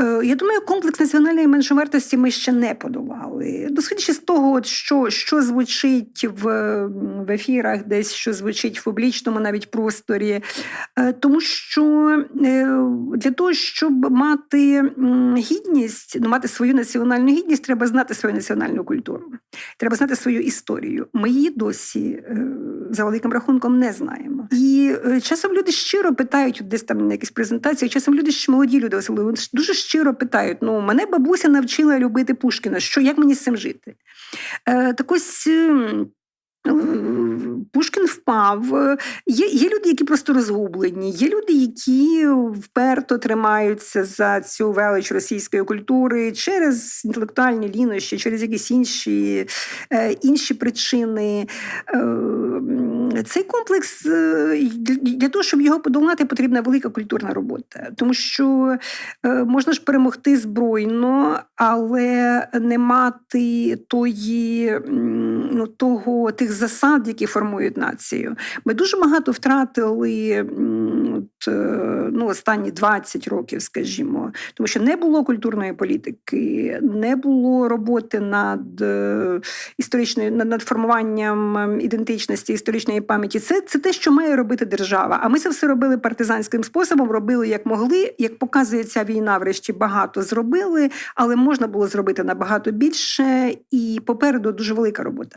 Е, Я думаю, комплекс національної меншовартості ми ще не подолали. Дослідчи з того, що, що звучить в, в ефірах, десь що звучить в публічному навіть просторі. Е, Тому що е, для того, щоб мати гідність, ну, мати свою національну гідність, треба знати свою національну культуру. Треба знати свою історію. Ми її досі за великим рахунком не знаємо. І е, часом люди щиро питають, десь там на якісь презентації, часом люди ще молоді люди особливо дуже щиро питають: ну мене бабуся навчила любити Пушкіна. Що як мені з цим жити? Е, так ось. Е, Пушкін впав. Є, є люди, які просто розгублені, є люди, які вперто тримаються за цю велич російської культури через інтелектуальні лінощі, через якісь інші, е, інші причини. Е, Цей комплекс для- того, щоб його подолати, потрібна велика культурна робота, тому що можна ж перемогти збройно, але не мати тої, ну, того, тих засад, які формують націю. Ми дуже багато втратили от, е, ну, останні 20 років, скажімо, тому що не було культурної політики, не було роботи над е, історичною над, формуванням ем, ідентичності, історичної пам'яті. Це, це те, що має робити держава. А ми це все робили партизанським способом, робили як могли. Як показує ця війна, врешті багато зробили, але можна було зробити набагато більше, і попереду дуже велика робота.